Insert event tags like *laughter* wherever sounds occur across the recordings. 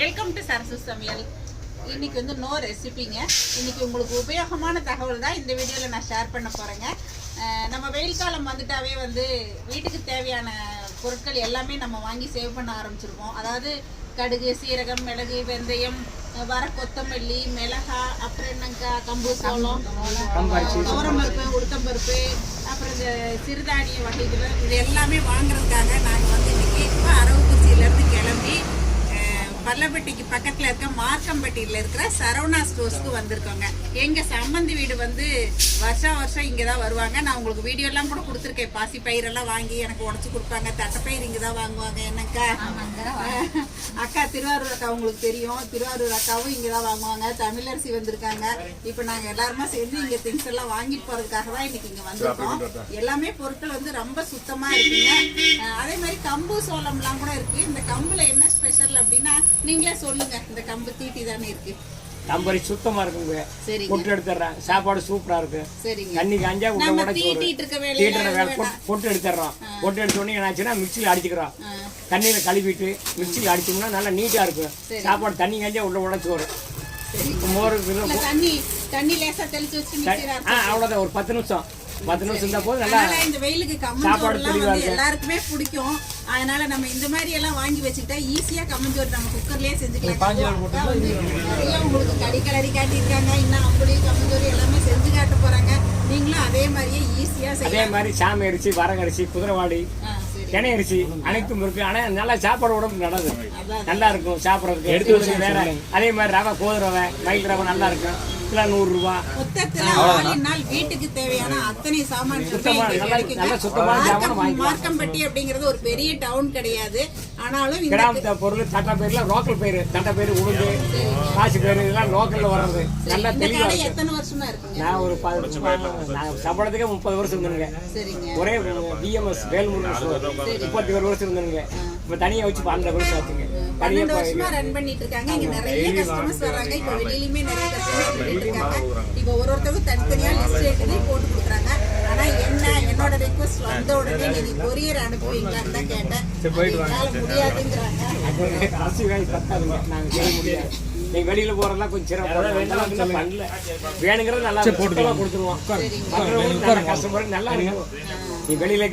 Welcome to Sarasu சமையல். இன்னைக்கு வந்து நோ ரெசிபிங்க இன்னைக்கு உங்களுக்கு உபயோகமான தகவல் தான் இந்த வீடியோவில் நான் ஷேர் பண்ண போகிறேங்க நம்ம வெயில் காலம் வந்துட்டாவே வந்து வீட்டுக்கு தேவையான பொருட்கள் எல்லாமே நம்ம வாங்கி சேவ் பண்ண ஆரம்பிச்சிருக்கோம் அதாவது கடுகு சீரகம் மிளகு வெந்தயம் வர கொத்தமல்லி மிளகா அப்புறம் என்னங்கக்கா கம்பு சோளம் துவரம்பருப்பு உளுத்தம்பருப்பு அப்புறம் இந்த சிறுதானிய வகைகள் இது எல்லாமே வாங்குறதுக்காக நாங்கள் வந்து இன்னைக்கு அரவக்குறிச்சியிலேருந்து கிளம்பி அஹ், பல்லப்பட்டிக்கு பக்கத்துல இருக்க மார்க்கம்பட்டியில இருக்கிற சரவணா ஸ்டோர்ஸ்க்கு வந்திருக்கோங்க. எங்க சம்மந்தி வீடு வந்து வருஷம் வருஷம் இங்கதான் வருவாங்க. நான் உங்களுக்கு வீடியோ எல்லாம் கூட கொடுத்துருக்கேன். பாசி பயிரெல்லாம் வாங்கி எனக்கு உடச்சி கொடுப்பாங்க. தட்டைப்பயிர் இங்கே தான் வாங்குவாங்க. என்னக்கா அக்கா திருவாரூர் அக்கா உங்களுக்கு தெரியும். திருவாரூர் அக்காவும் இங்கதான் வாங்குவாங்க. தமிழரசி வந்திருக்காங்க. இப்போ நாங்கள் எல்லாருமா சேர்ந்து இங்க திங்ஸ் எல்லாம் வாங்கிட்டு போறதுக்காக தான் இன்னைக்கு இங்கே வந்திருக்கோம். எல்லாமே பொருட்கள் வந்து ரொம்ப சுத்தமா இருக்குங்க. அதே மாதிரி கம்பு சோளம்லாம் கூட இருக்கு. இந்த கம்புல என்ன ஸ்பெஷல் அப்படின்னா நீங்களே சொல்லுங்க இந்த கம்பு தீட்டி தானே இருக்கு. கம்பரி சுத்தமா இருக்குங்க பொட்டு எடுத்துடுறேன். சாப்பாடு சூப்பரா இருக்கு. சரிங்க. தண்ணி காஞ்சா உள்ள உடச்சி தீட்டுற வேலை. பொட்டு- எடுத்துடுறோம். பொட்டு எடுத்த உடனே என்னாச்சுன்னா மிக்சியில் அடிச்சுக்கிறோம். தண்ணியில் கழுவிட்டு மிக்சியில் அடிச்சோம்னா நல்லா நீட்டாக இருக்கும். சாப்பாடு தண்ணி காஞ்சா உள்ள உடச்சி வரும் மோர் தண்ணி தண்ணி லேசா தெளிச்சு வச்சு அவ்வளோதான் ஒரு பத்து நிமிஷம். பத்து நிமிஷம் இருந்தால் போது நல்லா அதனால இந்த வெயிலுக்கு சாப்பாடு கம்மஞ்சோறுலாம் தெளிவா வந்து இருக்கு. எல்லாருக்குமே பிடிக்கும். அதனால நம்ம இந்த மாதிரி எல்லாம் வாங்கி வச்சுக்கிட்டா ஈஸியா கம்மஞ்சோறு நம்ம குக்கர்லயே செஞ்சுக்கலாம். அக்கா வந்து நிறைய உங்களுக்கு கடி கலரி காட்டியிருக்காங்க. இன்னும் அப்படி கம்மஞ்சோறு எல்லாமே செஞ்சு காட்ட போறாங்க. நீங்களும் அதே மாதிரியே ஈஸியா அதே செய்யலாம். மாதிரி சாமி அரிசி வரகரிசி குதிரைவாடி ஆ, சரி. தினை அரிசி அனைத்தும் இருக்கு. ஆனால் நல்லா சாப்பாடு உடம்புக்கு நல்லது. அதான். நல்லா இருக்கும் சாப்பிட்றதுக்கு. எடுத்து வச்சு வேற அதே மாதிரி ரவை கோது ரவை மயில் ரவை நல்லா இருக்கும். கிலோ நூறுரூவா. மொத்தத்துல ஆளி நாள் வீட்டுக்கு தேவையான அத்தனை சாமான். மார்க்கம்பட்டி அப்படிங்கிறது ஒரு பெரிய டவுன் கிடையாது. ஆனாலும் இந்த கிராமத்து பொருள் தட்டை பேர்ல லோக்கல் பயிர் தட்டை பயிர் உளுந்து காசு பயிர் இதெல்லாம் லோக்கல்ல வர்றது. நல்லா தெளிவா இருக்கு. எத்தனை வருஷமா இருக்குங்க? நான் ஒரு நான் சம்பளத்துக்கே முப்பது வருஷம் இருந்தேங்க சரிங்க. ஒரே பிஎம்எஸ் வேல்முருகன் முப்பத்தி ஒரு வருஷம் இருந்தேங்க இப்போ தனியாக வச்சு பன்னெண்டு வருஷம் ஆச்சுங்க. பன்னெண்டு வருஷமா ரன் பண்ணிட்டு இருக்காங்க. இங்க நிறைய கஸ்டமர்ஸ் வர்றாங்க. இப்ப வெளியிலயுமே நிறைய கஸ்டமர்ஸ் இருக்காங்க. இப்ப ஒரு ஒருத்தவங்க தனித்தனியா லிஸ்ட் எழுதி போட்டு கொடுக்குறாங்க. ஆனா என்ன? என்னோட ரெக்வஸ்ட் வந்த உடனே நீங்க கொரியர் அனுப்புவீங்களான்னு தான் கேட்டேன். அது என்னால முடியாதுங்கிறாங்க. நாங்கள் நீங்க வெளியில போறதெல்லாம் கொஞ்சம் சிரமம் பண்ணல. வேணுங்கிறது நல்லா சுத்தமா கொடுத்துருவோம். மற்றவங்களுக்கு நல்ல இருக்கும். நீ வெளியில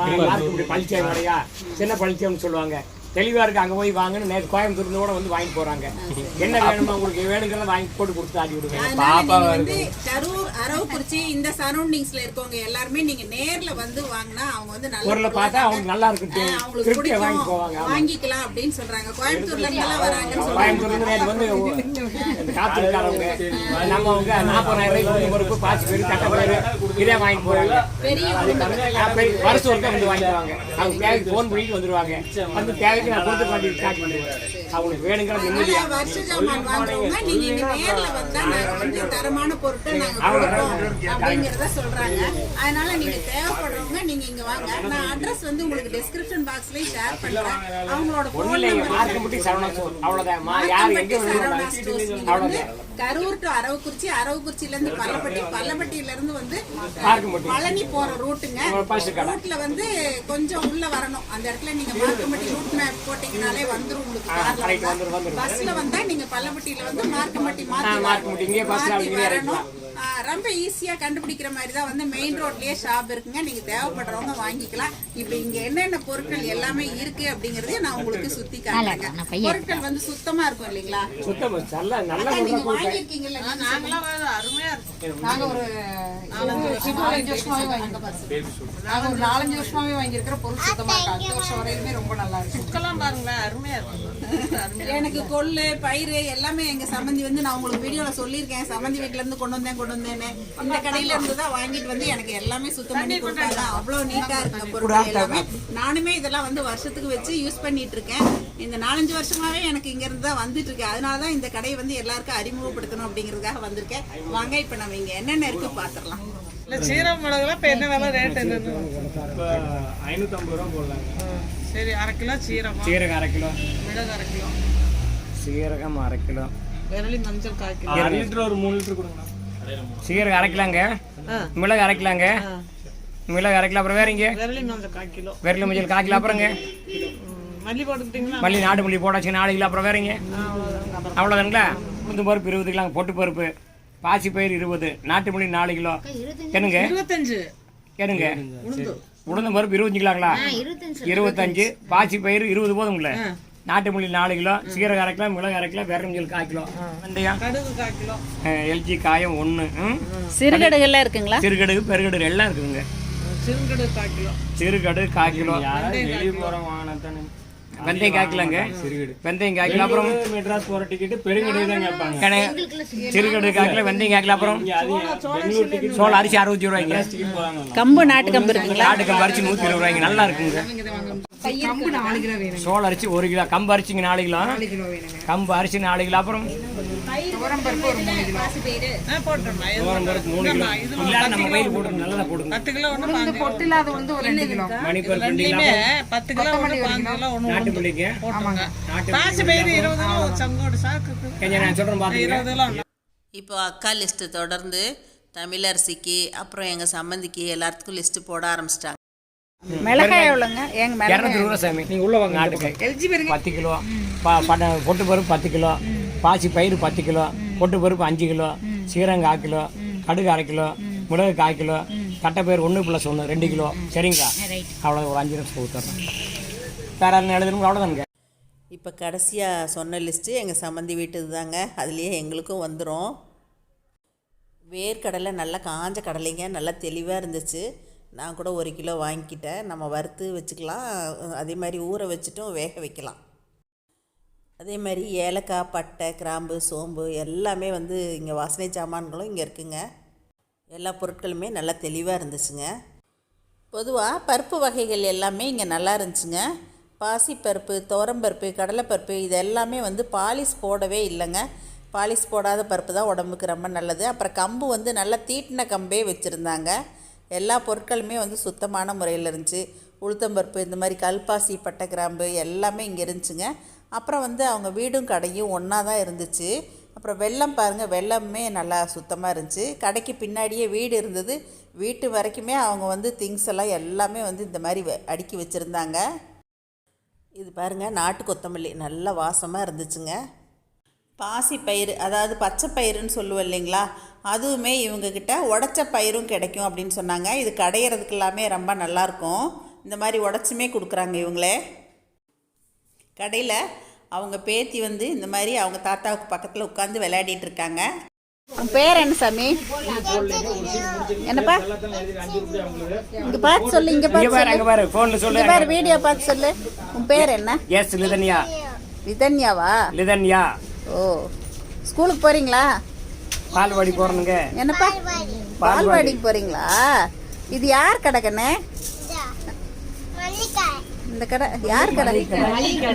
மார்க்கு பழிச்சாய் வரையா? சின்ன பழிச்சம்னு சொல்லுவாங்க. தெளிவா இருக்கு. அங்க போய் வாங்கன்னு நேற்று கோயம்புத்தூர்ல கூட வந்து வாங்கிட்டு போறாங்க. என்ன வேணுமா உங்களுக்கு வேணுங்கிறத வாங்கி போட்டு கொடுத்து ஆடி விடுங்க. நீங்க வந்து கரூர் அரவக்குறிச்சி இந்த சரௌண்டிங்ஸ்ல இருக்கவங்க எல்லாருமே நீங்க நேர்ல வந்து வாங்கினா அவங்க வந்து நல்ல பொருளை பார்த்தா அவங்க நல்லா இருக்கு. ஆஹ் அவங்களுக்கு திருப்தியா வாங்கி போவாங்க. வாங்கிக்கலாம் அப்படின்னு சொல்றாங்க. கோயம்புத்தூர்ல இருந்து எல்லாம் வராங்கன்னு கோயம்புத்தூர்ல நேற்று வந்து காத்திருக்காரவங்க. நம்ம அவங்க நாற்பதாயிரம் ரூபாய் பொறுப்பு பாசி பேர் கட்ட பேர் இதே வாங்கிட்டு போறாங்க. பெரிய நான் போய் வருஷம் ஒருத்தர் வந்து வாங்கிடுவாங்க அவங்க தேவைக்கு ஃபோன் பண்ணிட்டு வந்துருவாங்க. வந்து தேவைக்கு நான் கொடுத்து பண்ணி ஸ்டார்ட் பண்ணுவேன் அவங்களுக்கு வேணுங்கிறது நிம்மதியா. அதனால வருஷ ஜாமான் வாங்குறவங்க நீங்க இங்க நேர்ல வந்தா நாங்க வந்து தரமான பொருட்கள் நாங்க கொடுப்போம் அப்படிங்கறத சொல்றாங்க. அதனால நீங்க தேவைப்படுறவங்க நீங்க இங்க வாங்க. நான் அட்ரஸ் வந்து உங்களுக்கு டெஸ்கிரிப்ஷன் பாக்ஸ்லயே ஷேர் பண்றேன். அவங்களோட போன் நம்பர் மார்க்க முட்டி சரவணா ஸ்டோர் அவ்வளோதான் யார் எங்கே சரவணா கரூர் டு அரவக்குறிச்சி அரவக்குறிச்சில இருந்து பல்லப்பட்டி பல்லப்பட்டியில இருந்து வந்து பழனி போற ரூட்டுங்க. ரூட்ல வந்து கொஞ்சம் உள்ள வரணும். அந்த இடத்துல நீங்க மார்க்கம்பட்டி ரூட் மேப் போட்டீங்கனாலே வந்துரும் உங்களுக்கு பஸ்ல வந்தா நீங்க பல்லப்பட்டியில வந்து மார்க்கம்பட்டி மாத்தி வரணும். ரொம்ப ஈஸியா கண்டுபிடிக்கிற மாதிரி தான் வந்து மெயின் ரோட்லயே ஷாப் இருக்குங்க. நீங்க தேவைப்படுறவங்க வாங்கிக்கலாம். இப்ப இங்க என்னென்ன பொருட்கள் எல்லாமே இருக்கு அப்படிங்கறதையும் நான் உங்களுக்கு சுத்தி காட்டுறேன் பொருட்கள் வந்து சுத்தமா இருக்கும் இல்லைங்களா? சுத்தம் நல்லா நல்லா அக்கா, நீங்க வாங்கியிருக்கீங்கல்ல? நீங்க நாங்க ஒரு நாலஞ்சு வருஷமாவே வாங்கியிருக்கோம். நாங்க ஒரு நாலஞ்சு வருஷமாவே வாங்கியிருக்கிற பொருள் சுத்தமா இருக்கு அடுத்த வருஷம் வரையிலுமே ரொம்ப நல்லா இருக்கு புக்கெல்லாம் பாருங்களேன் அருமையா இருக்கும். எனக்கு கொள்ளு பயிறு எல்லாமே எங்க சம்மந்தி வந்து நான் உங்களுக்கு வீடியோல சொல்லியிருக்கேன். சம்மந்தி வீட்ல இருந்து கொண்டு வந்தேன் கொண்டு வந்தேன்னு இந்த கடையில இருந்து தான் வாங்கிட்டு வந்து எனக்கு எல்லாமே சுத்தம் பண்ணி கொடுத்தாங்க அவ்வளவு நீட்டா இருக்கு பொருட்கள் எல்லாமே. நானுமே இதெல்லாம் வந்து வருஷத்துக்கு வச்சு யூஸ் பண்ணிட்டு இருக்கேன். இந்த நாலஞ்சு வருஷமாவே எனக்கு இங்க இருந்து தான் வந்துட்டு இருக்கு. அதனால தான் இந்த கடையை வந்து எல்லாருக்கும் அறிமுகப்படுத்தணும் அப்படிங்கிறதுக்காக வந்திருக்கேன். வாங்க இப்ப நம்ம இங்க என்னென்ன இருக்கு பாத்துரலாம் இல்ல சீரக மிளகுலாம் இப்ப என்ன விலை ரேட் என்னன்னு இப்போ ஐநூற்றம்பது ரூபா போடலாங்க. சரி அரை கிலோ சீரகம். சீரகம் அரை கிலோ. மிளகு அரை கிலோ. சீரகம் அரை கிலோ. விரலி மஞ்சள் அரை லிட்டர் ஒரு மூணு லிட்டர் கொடுங்க சீரகம் அரை கிலோங்க ஆ. மிளகு அரை கிலோங்க ஆ, மிளகு அரை கிலோ அப்புறம் வேறங்க விரலி மஞ்சள் கிலோ அப்புறங்க? மல்லி நாட்டு மல்லி போட்டாச்சு நாலு கிலோ அப்புறம் வேறங்க அவ்வளோதானுங்களா உளுந்து பருப்பு இருபது கிலோ பொட்டு பருப்பு. பாசி பயிர் இருபது நாட்டு மல்லி நாலு கிலோ. என்னங்க? என்னங்க? உளுந்து. பருப்பு இருபத்தஞ்சு கிலோங்களா? இருபத்தஞ்சு. பாசி பயிர் இருபது போதுங்களே? நாட்டு மல்லி நாலு கிலோ சீரகம் அரை கிலோ மிளகு அரை கிலோ வெறஞ்சல் கால் கிலோ. வெந்தயம் எல்ஜி காயம் ஒன்று சிறுகடுகள்லாம் இருக்குங்களா? சிறுகடுகு பெருகடுகு எல்லாம் இருக்குதுங்க சிறுகடுகு கால் கிலோ. சிறுகடுகு கால் கிலோ வெளியே போறோம் வாங்கினா தானே வெந்தயம் கால் கிலோங்க வெந்தயம் கால் கிலோ அப்புறம் மெட்ராஸ் போற டிக்கெட் பெருங்கடை தான் கேட்பாங்க. கணே சிறுகடுகு கால் கிலோ வெந்தயம் கால் கிலோ அப்புறம் சோளம் அரிசி அறுபத்தி ரூபாய்ங்க. கம்பு நாட்டு கம்பு இருக்குங்களா? நாட்டுக்கு அரிசி நூற்றி இருபது ரூபாய்ங்க. நல்லா இருக்குங்க. கம்பு நாலு கிலோ வேணுங்க. சோள அரிசி ஒரு கிலோ கம்பு அரிசிங்க நாலு கிலோ. நாலு கிலோ வேணுங்க. கம்பு அரிசி நாலு கிலோ அப்புறம் துவரம் பருப்பு ஒரு மூணு கிலோ. ஆ போட்டுருமா இது மூணு கிலோ. இது இல்லாத நம்ம பயிர் போட்டு நல்லதா போடுங்க பத்து கிலோ ஒன்று பொட்டு இல்லாத உளுந்து ஒரு ரெண்டு கிலோ மணிப்பூர் ரெண்டு கிலோ. ரெண்டுமே பத்து கிலோ ஒன்று பாஞ்சு கிலோ. ஒன்று நாட்டு மல்லிக்கு போட்டுருங்க பாசி பயிர் இருபது கிலோ ஒரு சங்கோடு சாக்கு கொஞ்சம் நான் சொல்கிறேன் பார்த்துங்க இருபது கிலோ ஒன்று இப்போ அக்கா லிஸ்ட்டு தொடர்ந்து தமிழரசிக்கு அப்புறம் எங்கள் சம்மந்திக்கு எல்லாத்துக்கும் லிஸ்ட்டு போட ஆரம்பிச்சிட்டாங்க. மிளகாய் எவ்வளோங்க? எங்க இரநூத்தி ரூபா சாமி. நீங்கள் உள்ள வாங்க பெருங்க. பத்து கிலோ. ப- பட பொட்டு பருப்பு பத்து கிலோ. பாசி பயிறு பத்து கிலோ. பொட்டு பருப்பு அஞ்சு கிலோ. சீரகம் கால் கிலோ. கடுகு அரை கிலோ. மிளகு கால் கிலோ. தட்டைப்பயிறு ஒன்று ப்ளஸ் ஒன்று ரெண்டு கிலோ. சரிங்களா? அவ்வளோ ஒரு அஞ்சு நிமிஷம் ஊற்றுறேன் வேற என்ன எழுதணும் அவ்வளோதானுங்க இப்போ கடைசியாக சொன்ன லிஸ்ட்டு எங்கள் சம்மந்தி வீட்டுது தாங்க அதுலேயே எங்களுக்கும் வந்துடும் வேர்க்கடலை நல்லா காஞ்ச கடலைங்க. நல்லா தெளிவாக இருந்துச்சு. நான் கூட ஒரு கிலோ வாங்கிக்கிட்டேன். நம்ம வறுத்து வச்சுக்கலாம். அதே மாதிரி ஊற வச்சுட்டும் வேக வைக்கலாம். அதே மாதிரி ஏலக்காய் பட்டை கிராம்பு சோம்பு எல்லாமே வந்து இங்கே வாசனை சாமான்களும் இங்கே இருக்குங்க. எல்லா பொருட்களுமே நல்லா தெளிவாக இருந்துச்சுங்க. பொதுவாக பருப்பு வகைகள் எல்லாமே இங்கே நல்லா இருந்துச்சுங்க. பாசிப்பருப்பு துவரம்பருப்பு கடலைப்பருப்பு இது எல்லாமே வந்து பாலிஷ் போடவே இல்லைங்க. பாலிஷ் போடாத பருப்பு தான் உடம்புக்கு ரொம்ப நல்லது. அப்புறம் கம்பு வந்து நல்லா தீட்டின கம்பே வச்சுருந்தாங்க. எல்லா பொருட்களுமே வந்து சுத்தமான முறையில் இருந்துச்சு. உளுத்தம்பருப்பு இந்த மாதிரி கல்பாசி பட்டை கிராம்பு எல்லாமே இங்கே இருந்துச்சுங்க. அப்புறம் வந்து அவங்க வீடும் கடையும் ஒன்றா தான் இருந்துச்சு. அப்புறம் வெள்ளம் பாருங்கள் வெள்ளமே நல்லா சுத்தமாக இருந்துச்சு. கடைக்கு பின்னாடியே வீடு இருந்தது. வீட்டு வரைக்குமே அவங்க வந்து திங்ஸ் எல்லாம் எல்லாமே வந்து இந்த மாதிரி அடுக்கி வச்சுருந்தாங்க. இது பாருங்கள் நாட்டு கொத்தமல்லி. நல்ல வாசமாக இருந்துச்சுங்க. பாசி பயிறு அதாவது பச்சை பயிறுன்னு சொல்லுவோம் இல்லைங்களா? அதுவுமே இவங்கக்கிட்ட உடச்ச பயிரும் கிடைக்கும் அப்படின்னு சொன்னாங்க. இது கடையிறதுக்கு எல்லாமே ரொம்ப நல்லாயிருக்கும். இந்த மாதிரி உடச்சுமே கொடுக்குறாங்க இவங்களே. கடையில் அவங்க பேத்தி வந்து இந்த மாதிரி அவங்க தாத்தாவுக்கு பக்கத்தில் உட்காந்து விளையாடிட்டு இருக்காங்க. உன் பேர் என்ன சாமி? என்னப்பா? இங்க பார்த்து சொல்லு இங்க பார்த்து பாரு சொல்லு. அங்கே பாரு ஃபோனில் சொல்லு. இங்க பாரு வீடியோ பார்த்து சொல்லு. உன் பேர் என்ன? எஸ் லிதன்யா. விதன்யாவா லிதன்யா. ஓ. ஸ்கூலுக்கு போறீங்களா? பால்வாடி போகிறனுங்க என்னப்பா? பால்வாடிக்கு போறீங்களா? இது யார் கடை கண்ணே இந்த கடை யார் கடை?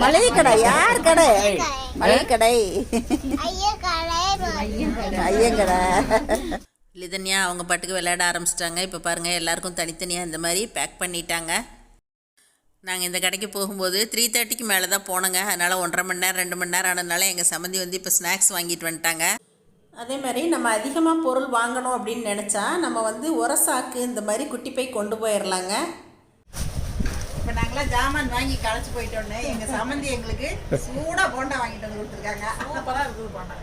மளிகை கடை யார் கடை? மளிகை கடை ஐயன் கடை லிதன்யா அவங்க பாட்டுக்கு விளையாட ஆரம்பிச்சிட்டாங்க. இப்போ பாருங்கள் எல்லாருக்கும் தனித்தனியாக இந்த மாதிரி பேக் பண்ணிட்டாங்க. நாங்கள் இந்த கடைக்கு போகும்போது த்ரீ தேர்ட்டிக்கு மேலே தான் போனோங்க. அதனால் ஒன்றரை மணி நேரம் ரெண்டு மணி நேரம் ஆனதுனால எங்கள் சம்மந்தி வந்து இப்போ ஸ்நாக்ஸ் வாங்கிட்டு வந்துட்டாங்க. அதே மாதிரி நம்ம அதிகமாக பொருள் வாங்கணும் அப்படின்னு நினச்சா நம்ம வந்து உரசாக்கு இந்த மாதிரி குட்டி பை கொண்டு போயிடலாங்க இப்போ நாங்களாம் ஜாமான் வாங்கி களைச்சு போயிட்டோன்னு எங்க சம்மந்தி எங்களுக்கு சூடா போண்டா வாங்கிட்டு வந்து கொடுத்துருக்காங்க. சூப்பரா இருக்குது போண்டா.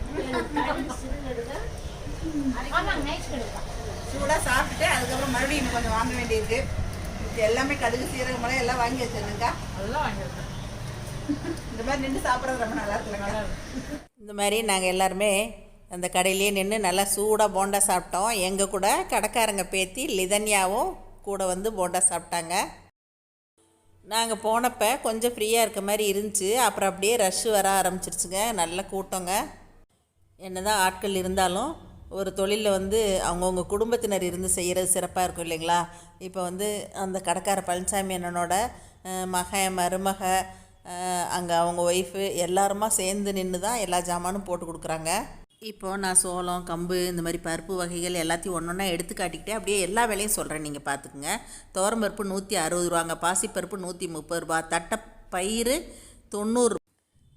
சூடா சாப்பிட்டுட்டு அதுக்கப்புறம் மறுபடியும் இன்னும் கொஞ்சம் வாங்க வேண்டியிருக்கு. எல்லாமே கடுகு சீரகம் மிளகு எல்லாம் வாங்கி வச்சிருந்துக்கா இந்த மாதிரி நின்று சாப்பிட்றது ரொம்ப நல்லா இருக்குல்ல இந்த மாதிரி நாங்கள் எல்லாருமே அந்த கடையிலேயே நின்று நல்லா சூடாக போண்டா சாப்பிட்டோம். எங்கள் கூட கடைக்காரங்க பேத்தி லிதன்யாவும் கூட வந்து போண்டா சாப்பிட்டாங்க. நாங்கள் போனப்போ கொஞ்சம் ஃப்ரீயாக இருக்க மாதிரி இருந்துச்சு. அப்புறம் அப்படியே ரஷ் வர ஆரம்பிச்சிருச்சுங்க. நல்ல கூட்டங்க. என்னதான் ஆட்கள் இருந்தாலும் ஒரு தொழிலில் வந்து அவங்கவுங்க குடும்பத்தினர் இருந்து செய்கிறது சிறப்பாக இருக்கும் இல்லைங்களா? இப்போ வந்து அந்த கடைக்கார பழனிசாமி அண்ணனோட மகன் மருமக அங்கே அவங்க ஒய்ஃபு எல்லாருமா சேர்ந்து நின்று தான் எல்லா ஜாமானும் போட்டு கொடுக்குறாங்க. இப்போ நான் சோளம் கம்பு இந்த மாதிரி பருப்பு வகைகள் எல்லாத்தையும் ஒன்று ஒன்றா எடுத்து காட்டிக்கிட்டே அப்படியே எல்லா வேலையும் சொல்கிறேன் நீங்கள் பார்த்துக்குங்க துவரம்பருப்பு நூற்றி அறுபது ரூபாங்க பாசிப்பருப்பு நூற்றி முப்பது ரூபா தட்டப்பயிறு தொண்ணூறு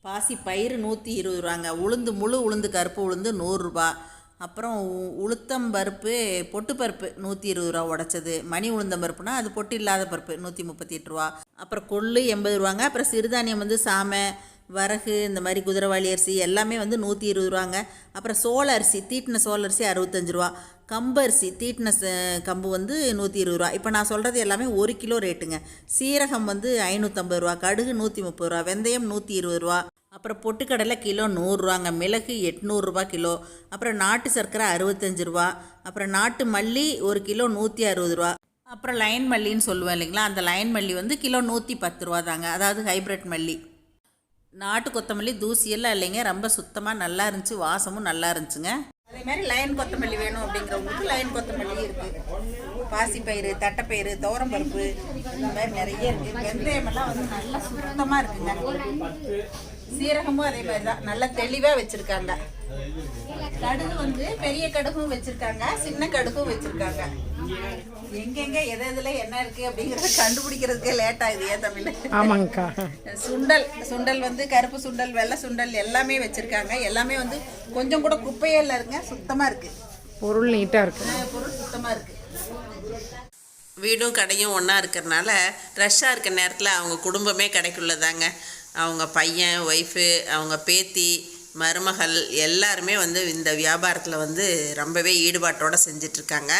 பாசி பயிறு நூற்றி இருபது ரூபாங்க உளுந்து முழு உளுந்து கருப்பு உளுந்து நூறுரூபா அப்புறம் உ- உளுத்தம் பருப்பு பொட்டு பருப்பு நூற்றி இருபது ரூபா உடச்சது. மணி உளுந்தம் பருப்புனா அது பொட்டு இல்லாத பருப்பு நூற்றி முப்பத்தி எட்டு ரூபா. அப்புறம் கொள்ளு எண்பது ரூபாங்க. அப்புறம் சிறுதானியம் வந்து சாமை வரகு இந்த மாதிரி குதிரைவாளி அரிசி எல்லாமே வந்து நூற்றி இருபது ரூபாங்க. அப்புறம் சோள அரிசி தீட்டின சோள அரிசி அறுபத்தஞ்சு ரூபா. கம்பு அரிசி தீட்டின ச- கம்பு வந்து நூற்றி இருபது ரூபா. இப்போ நான் சொல்கிறது எல்லாமே ஒரு கிலோ ரேட்டுங்க. சீரகம் வந்து ஐநூற்றம்பது ரூபா. கடுகு நூற்றி முப்பது ரூபா. வெந்தயம் நூற்றி இருபது ரூபா. அப்புறம் பொட்டுக்கடலை கிலோ நூறுரூவாங்க மிளகு எட்நூறுரூவா கிலோ அப்புறம் நாட்டு சர்க்கரை அறுபத்தஞ்சு ரூபா அப்புறம் நாட்டு மல்லி ஒரு கிலோ நூற்றி அறுபது ரூபா அப்புறம் லைன் மல்லின்னு சொல்லுவேன் இல்லைங்களா அந்த லைன் மல்லி வந்து கிலோ நூற்றி பத்து ரூபா தாங்க அதாவது ஹைப்ரிட் மல்லி. நாட்டு கொத்தமல்லி தூசியெல்லாம் இல்லைங்க ரொம்ப சுத்தமாக நல்லா இருந்துச்சு வாசமும் நல்லா இருந்துச்சுங்க. அதே மாதிரி லைன் கொத்தமல்லி வேணும் அப்படிங்கிறவங்களுக்கு லைன் கொத்தமல்லி இருக்குது பாசிப்பயிறு தட்டைப்பயிறு துவரம்பருப்பு இந்த மாதிரி நிறைய இருக்குது வெந்தயமெல்லாம் வந்து நல்லா சுத்தமாக இருக்குங்க. சீரகமும் அதே மாதிரி தான் நல்லா தெளிவாக வச்சுருக்காங்க. கடுகு வந்து பெரிய கடுகும் வச்சுருக்காங்க. சின்ன கடுகும் வச்சுருக்காங்க. எங்கெங்க எது எதுல என்ன இருக்கு அப்படிங்கறத கண்டுபிடிக்கிறதுக்கே லேட் ஆகுது ஏன் தமிழ்? ஆமாங்கக்கா சுண்டல் சுண்டல் வந்து கருப்பு சுண்டல் வெள்ளை சுண்டல் எல்லாமே வச்சிருக்காங்க. எல்லாமே வந்து கொஞ்சம் கூட குப்பையே இல்லை இருங்க சுத்தமா இருக்கு. பொருள் நீட்டாக இருக்கு. அஹ் பொருள் சுத்தமா இருக்கு. வீடும் கடையும் ஒன்றா இருக்கிறனால ரஷ்ஷாக இருக்கிற நேரத்தில் அவங்க குடும்பமே கடைக்குள்ளதாங்க. அவங்க பையன் ஒய்ஃபு அவங்க பேத்தி மருமகள் எல்லாருமே வந்து இந்த வியாபாரத்தில் வந்து ரொம்பவே ஈடுபாட்டோடு செஞ்சிட்ருக்காங்க.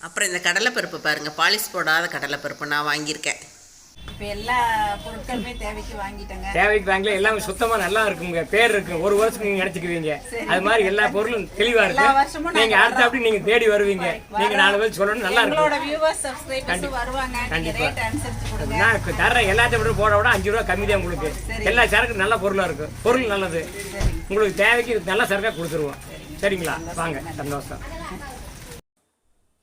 அப்புறம் இந்த கடலைப்பருப்பு பாருங்கள் பாலிஷ் போடாத கடலைப்பருப்பு நான் வாங்கியிருக்கேன். இப்போ எல்லா பொருட்களுமே தேவைக்கு வாங்கிட்டேங்க. தேவைக்கு வாங்கல எல்லாமே சுத்தமா நல்லா இருக்குங்க. பேர் இருக்கு. ஒரு வருஷத்துக்கு நீங்க நினைச்சுக்குவீங்க. அது மாதிரி எல்லா பொருளும் தெளிவா இருக்கு. நீங்க அடுத்த அப்படி நீங்க தேடி வருவீங்க. நீங்க நாலு பேர் சொல்லணும் நல்லா எங்களோட இருக்கும் வியூவர்ஸ் சப்ஸ்கிரைபர்ஸ் வருவாங்க. நீங்க கண்டிப்பா. ரேட் அனுசரிச்சு கொடுங்க. நான் தர்ற எல்லாத்தையும் போட விட அஞ்சு ரூபா கம்மி தான் உங்களுக்கு. எல்லா சரக்கு நல்ல பொருளா இருக்கு. பொருள் நல்லது. உங்களுக்கு தேவைக்கு நல்ல சரக்கா கொடுத்துருவோம். சரிங்களா? வாங்க. சந்தோஷம்.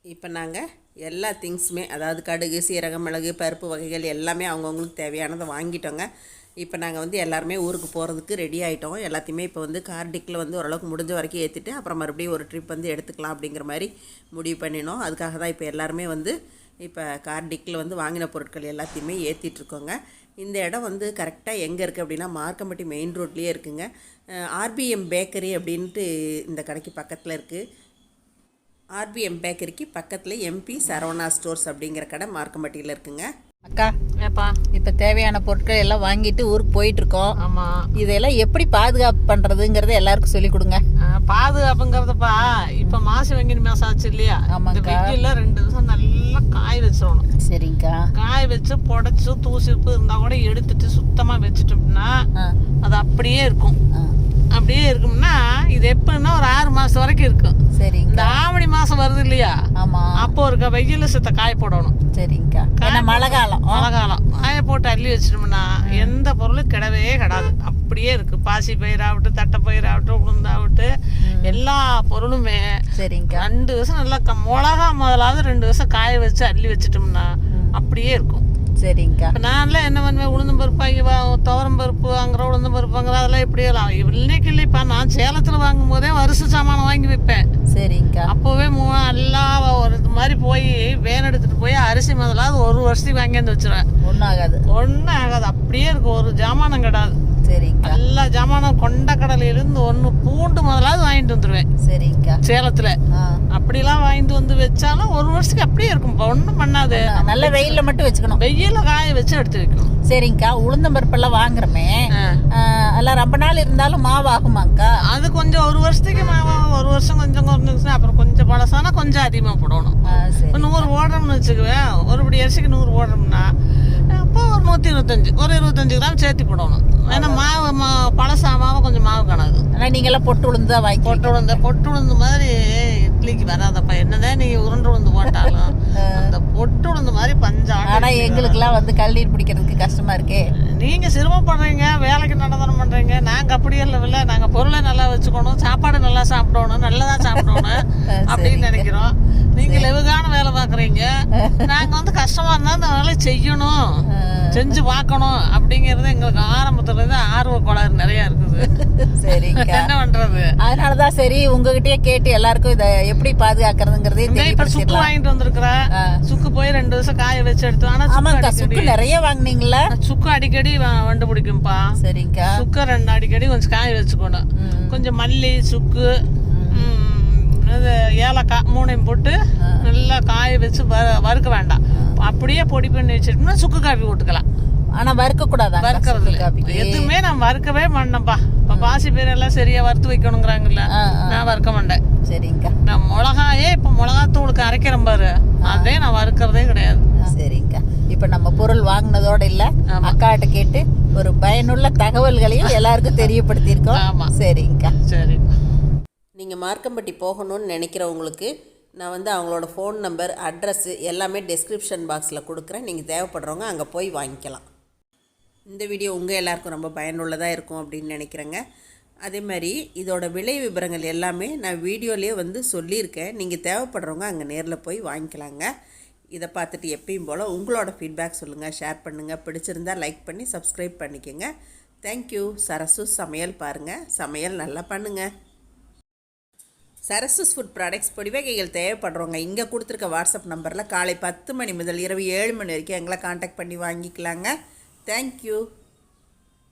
இப்போ நாங்கள் எல்லா திங்ஸுமே அதாவது கடுகு சீரகம் மிளகு பருப்பு வகைகள் எல்லாமே அவங்கவுங்களுக்கு தேவையானதை வாங்கிட்டோங்க. இப்போ நாங்கள் வந்து எல்லாருமே ஊருக்கு போகிறதுக்கு ரெடி ஆகிட்டோம் எல்லாத்தையுமே இப்போ வந்து கார் டிக்கில் வந்து ஓரளவுக்கு முடிஞ்ச வரைக்கும் ஏற்றிட்டு அப்புறம் மறுபடியும் ஒரு ட்ரிப் வந்து எடுத்துக்கலாம் அப்படிங்கிற மாதிரி முடிவு பண்ணினோம். அதுக்காக தான் இப்போ எல்லாருமே வந்து இப்போ கார் டிக்கில் வந்து வாங்கின பொருட்கள் எல்லாத்தையுமே ஏற்றிட்டுருக்கோங்க இந்த இடம் வந்து கரெக்டாக எங்கே இருக்குது அப்படின்னா மார்க்கம்பட்டி மெயின் ரோட்லேயே இருக்குங்க. ஆர்பிஎம் பேக்கரி அப்படின்ட்டு இந்த கடைக்கு பக்கத்தில் இருக்குது ஆர்பிஎம் பேக்கரிக்கு பக்கத்தில் எம்பி சரவணா ஸ்டோர்ஸ் அப்படிங்கிற கடை மார்க்கம்பட்டியில் இருக்குங்க. அக்கா ஏப்பா. இப்போ தேவையான பொருட்கள் எல்லாம் வாங்கிட்டு ஊருக்கு போயிட்டு இருக்கோம் ஆமாம் இதெல்லாம் எப்படி பாதுகாப்பு பண்ணுறதுங்கிறத எல்லாருக்கும் சொல்லி கொடுங்க. பாதுகாப்புங்கிறதப்பா இப்போ மாசி வங்கினி மாசம் ஆச்சு இல்லையா? ஆமாங்க. வெயிலில் ரெண்டு நிமிஷம் நல்லா காய வச்சிடணும் சரிங்கக்கா காய வச்சு புடச்சி தூசி உப்பு இருந்தால் கூட எடுத்துட்டு சுத்தமாக வச்சுட்டோம்னா அது அப்படியே இருக்கும். அப்படியே இருக்கும்னா இது எப்படின்னா ஒரு ஆறு மாசம் வரைக்கும் இருக்கும். சரிங்க. இந்த ஆவணி மாசம் வருது இல்லையா? ஆமாம் அப்போ இருக்க வெயில சித்த காய போடணும். சரிங்கக்கா மழை காலம் மழை காலம் காய போட்டு அள்ளி வச்சிட்டோம்னா எந்த பொருளும் கிடவே கிடாது. அப்படியே இருக்கு. பாசி பயிராகட்டும் தட்டை பயிராகட்டும் உளுந்தாகட்டும் எல்லா பொருளுமே. சரிங்கக்கா ரெண்டு வருஷம் நல்லா மிளகா முதலாவது ரெண்டு வருஷம் காய வச்சு அள்ளி வச்சிட்டோம்னா அப்படியே இருக்கும். சரிங்கக்கா நான்லாம் என்ன பண்ணுவேன்? உளுந்தம் பருப்பு வாங்கி வா துவரம் பருப்பு வாங்குற உளுந்தம் பருப்பு வாங்குற அதெல்லாம் இப்படி எல்லாம் இன்னைக்கு இல்லைப்பா. நான் சேலத்தில் வாங்கும் போதே வருஷ சாமானம் வாங்கி வைப்பேன் சரிங்கக்கா அப்போவே எல்லாம் ஒரு இது மாதிரி போய் வேன் எடுத்துட்டு போய் அரிசி முதலாவது ஒரு வருஷத்துக்கு வாங்கியாந்து வச்சிருவேன். ஒன்றும் ஆகாது. ஒன்றும் ஆகாது. அப்படியே இருக்கும். ஒரு ஜாமானம் கிடாது. சரிங்கக்கா எல்லா ஜாமானம் கொண்ட கடலையிலேருந்து ஒன்று முதலாவது வாங்கிட்டு வந்துடுவேன் சரிங்கக்கா சேலத்தில். அப்படிலாம் வாங்கிட்டு வந்து வச்சாலும் ஒரு வருஷத்துக்கு அப்படியே இருக்கும்ப்பா ஒன்றும் பண்ணாது. நல்ல வெயிலில் மட்டும் வச்சுக்கணும். வெயில காய வச்சு எடுத்து வைக்கணும். சரிங்கக்கா உளுந்தம் பருப்பெல்லாம் வாங்குறோமே. எல்லாம் ரொம்ப நாள் இருந்தாலும் மாவு ஆகுமாக்கா அது கொஞ்சம் ஒரு வருஷத்துக்கு மாவா ஒரு வருஷம் கொஞ்சம் குறைஞ்சிச்சுன்னா அப்புறம் கொஞ்சம் பழசானா கொஞ்சம் அதிகமாக போடணும். நூறு ஓடுறோம்னு வச்சுக்குவேன் ஒரு படி அரிசிக்கு நூறு ஓடுறோம்னா அப்போ ஒரு நூற்றி இருபத்தஞ்சு ஒரு இருபத்தஞ்சு கிராம் சேர்த்து போடணும். ஏன்னா மாவு மா பழசா மாவு கொஞ்சம் மாவு காணாது ஆனால் நீங்களாம் பொட்டு உளுந்து தான் வாங்கி பொட்டு உளுந்த பொட்டு உளுந்து மாதிரி இட்லிக்கு வராதப்பா. என்னதான் நீ உருண்டை உளுந்து போட்டாலும் அந்த பொட்டு உளுந்து மாதிரி பஞ்சாட்டம் ஆனால் எங்களுக்கெல்லாம் வந்து கல்லீர் பிடிக்கிறதுக்கு கஷ்டமா இருக்கே. நீங்க சிரமப்படுறீங்க வேலைக்கு நடனம் பண்றீங்க நாங்க அப்படியே இல்லை நாங்க பொருளை நல்லா வச்சுக்கணும் சாப்பாடு நல்லா சாப்பிடணும் நல்லதா சாப்பிடணும் *laughs* அப்படின்னு நினைக்கிறோம். நீங்க லெவுகான வேலை பாக்குறீங்க நாங்க வந்து கஷ்டமா இருந்தா அந்த வேலையை செய்யணும். செஞ்சு பார்க்கணும் அப்படிங்கிறது எங்களுக்கு ஆரம்பத்துல இருந்து ஆர்வ கோளாறு நிறைய இருக்குது *laughs* என்ன பண்றது? அதனால தான் சரி உங்ககிட்டயே கேட்டு எல்லாருக்கும் இதை எப்படி பாதுகாக்கிறதுங்கிறதையும் இந்த இப்ப சுக்கு வாங்கிட்டு வந்திருக்கிறேன். சுக்கு போய் ரெண்டு வருஷம் காய வச்சு எடுத்து ஆனா சுக்கு நிறைய வாங்குனீங்களா சுக்கு அடிக்கடி வண்டு பிடிக்கும்பா சரிங்கக்கா சுக்கு ரெண்டு அடிக்கடி கொஞ்சம் காய வச்சுக்கணும். கொஞ்சம் மல்லி சுக்கு இது ஏலக்காய் மூணையும் போட்டு நல்லா காய வச்சு வறு வறுக்க வேண்டாம். அப்படியே பொடி பண்ணி வச்சிட்டோம்னா சுக்கு காப்பி விட்டுக்கலாம் ஆனா வறுக்க கூடாதா வறுக்கிறது இல்ல. எதுவுமே நான் வறுக்கவே மாட்டேன்ப்பா. இப்போ பாசி பயிரெல்லாம் சரியா வறுத்து வைக்கணுங்கிறாங்கல்ல. நான் வறுக்க மாட்டேன். சரிங்கக்கா நான் மிளகாயே இப்போ மிளகாத்தூளுக்கு அரைக்கிறேன் பாரு. அதே நான் வறுக்கிறதே கிடையாது. சரிங்கக்கா இப்ப நம்ம பொருள் வாங்கினதோட இல்ல அக்காட்ட கேட்டு ஒரு பயனுள்ள தகவல்களையும் எல்லாருக்கும் தெரியப்படுத்தியிருக்கோம். ஆமா. சரிங்கக்கா சரி நீங்கள் மார்க்கம்பட்டி போகணும்னு நினைக்கிறவங்களுக்கு நான் வந்து அவங்களோட ஃபோன் நம்பர் அட்ரஸ்ஸு எல்லாமே டெஸ்கிரிப்ஷன் பாக்ஸில் கொடுக்குறேன். நீங்கள் தேவைப்படுறவங்க அங்கே போய் வாங்கிக்கலாம். இந்த வீடியோ உங்கள் எல்லாருக்கும் ரொம்ப பயனுள்ளதாக இருக்கும் அப்படின்னு நினைக்கிறேங்க. அதே மாதிரி இதோட விலை விவரங்கள் எல்லாமே நான் வீடியோலேயே வந்து சொல்லியிருக்கேன். நீங்கள் தேவைப்படுறவங்க அங்கே நேரில் போய் வாங்கிக்கலாங்க. இதை பார்த்துட்டு எப்பயும் போல் உங்களோட ஃபீட்பேக் சொல்லுங்கள் ஷேர் பண்ணுங்கள் பிடிச்சிருந்தா லைக் பண்ணி சப்ஸ்கிரைப் பண்ணிக்கோங்க. தேங்க்யூ சரசு சமையல் பாருங்கள் சமையல் நல்லா பண்ணுங்கள் சரஸ்வஸ் ஃபுட் ப்ராடக்ட்ஸ் பொடிவகைகள் தேவைப்படுறவங்க இங்கே கொடுத்துருக்க வாட்ஸ்அப் நம்பரில் காலை பத்து மணி முதல் இரவு ஏழு மணி வரைக்கும் எங்களை காண்டாக்ட் பண்ணி வாங்கிக்கலாங்க. தேங்க்யூ